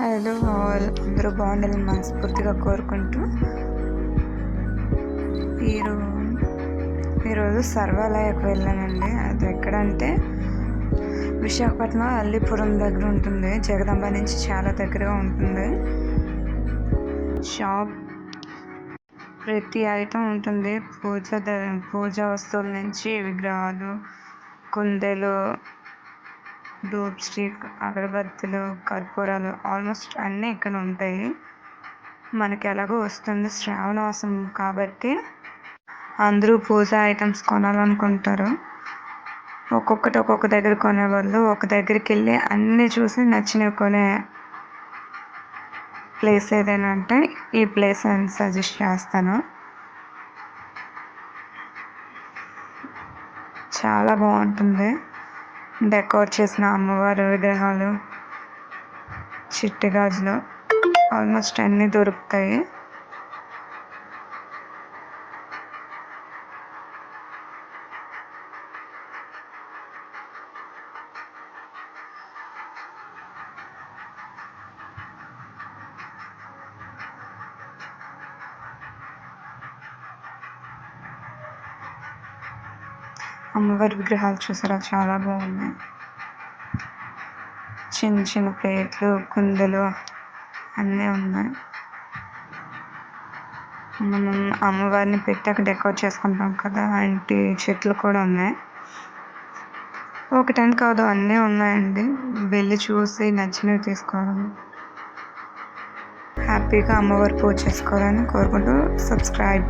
Hello all అందరూ బాగుండాలని మనస్ఫూర్తిగా కోరుకుంటూ మీరు ఈరోజు సర్వాలయకు వెళ్ళానండి. అది ఎక్కడంటే విశాఖపట్నం అల్లిపురం దగ్గర ఉంటుంది. జగదంబ నుంచి చాలా దగ్గరగా ఉంటుంది. షాప్ ప్రతి ఐటమ్ ఉంటుంది. పూజ ద- పూజా వస్తువుల నుంచి విగ్రహాలు కుందెలు ధూప్ స్టిక్ అగరబత్తులు కర్పూరాలు ఆల్మోస్ట్ అన్నీ ఇక్కడ ఉంటాయి. మనకి ఎలాగో వస్తుంది శ్రావణమాసం కాబట్టి అందరూ పూజ ఐటమ్స్ కొనాలనుకుంటారు. ఒక్కొక్కటి ఒక్కొక్క దగ్గర కొనేవాళ్ళు ఒక దగ్గరికి వెళ్ళి అన్నీ చూసి నచ్చినవి కొనే ప్లేస్ ఏదైనా అంటే ఈ ప్లేస్ అని సజెస్ట్ చేస్తాను. చాలా బాగుంటుంది. డెకోర్ చేసిన అమ్మవారి విగ్రహాలు చిట్టి గాజులు ఆల్మోస్ట్ అన్నీ దొరుకుతాయి. అమ్మవారి విగ్రహాలు చూసారా? చాలా బాగున్నాయి. చిన్న చిన్న ప్లేట్లు కుందలు అన్నీ ఉన్నాయి. మనం అమ్మవారిని పెట్టి అక్కడ డెకరేట్ చేసుకుంటాం కదా అలాంటి చెట్లు కూడా ఉన్నాయి. ఒకటని కాదు అన్నీ ఉన్నాయండి. వెళ్ళి చూసి నచ్చినవి తీసుకోవాలి. హ్యాపీగా అమ్మవారి పూజ చేసుకోవాలని కోరుకుంటూ సబ్స్క్రైబ్.